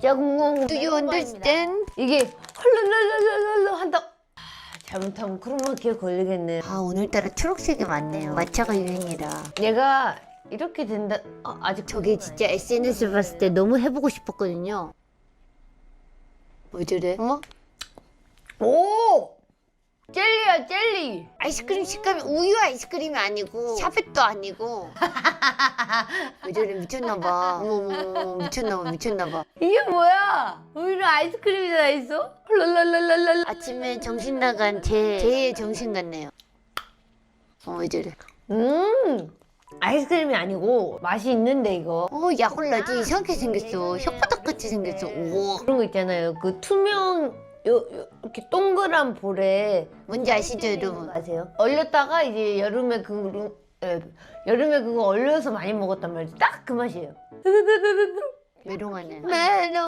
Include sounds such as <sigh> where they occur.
짜궁궁. Do you understand? 이게 헐랄랄랄랄랄 한다. 아, 잘못하면 크로마키에 걸리겠네. 아 오늘따라 초록색이 많네요. 마차가 유행이라. 얘가 이렇게 된다. 아, 아직 저게 진짜 SNS 봤을 때 너무 해보고 싶었거든요. 뭐 저래? 어? 오 젤리. 아이스크림 식감이 우유 아이스크림이 아니고 샤벳도 아니고 <laughs> 왜 저래 미쳤나봐 어머머 미쳤나봐 미쳤나봐 이게 뭐야? 우유는 아이스크림이 다 있어? 헐랄랄랄랄랄. 아침에 정신 나간 제 제의 정신 같네요 어왜 저래 음 아이스크림이 아니고 맛이 있는데 이거 어 야홀라지 이상하게 생겼어 혓바닥 같이 생겼어 우와 그런 거 있잖아요. 그 투명 요, 요 이렇게 동그란 볼에 뭔지 아시죠 여러분 아세요? 얼렸다가 이제 여름에 그거 에, 여름에 그거 얼려서 많이 먹었단 말이죠. 딱그 맛이에요. <laughs> 메롱하네 메롱.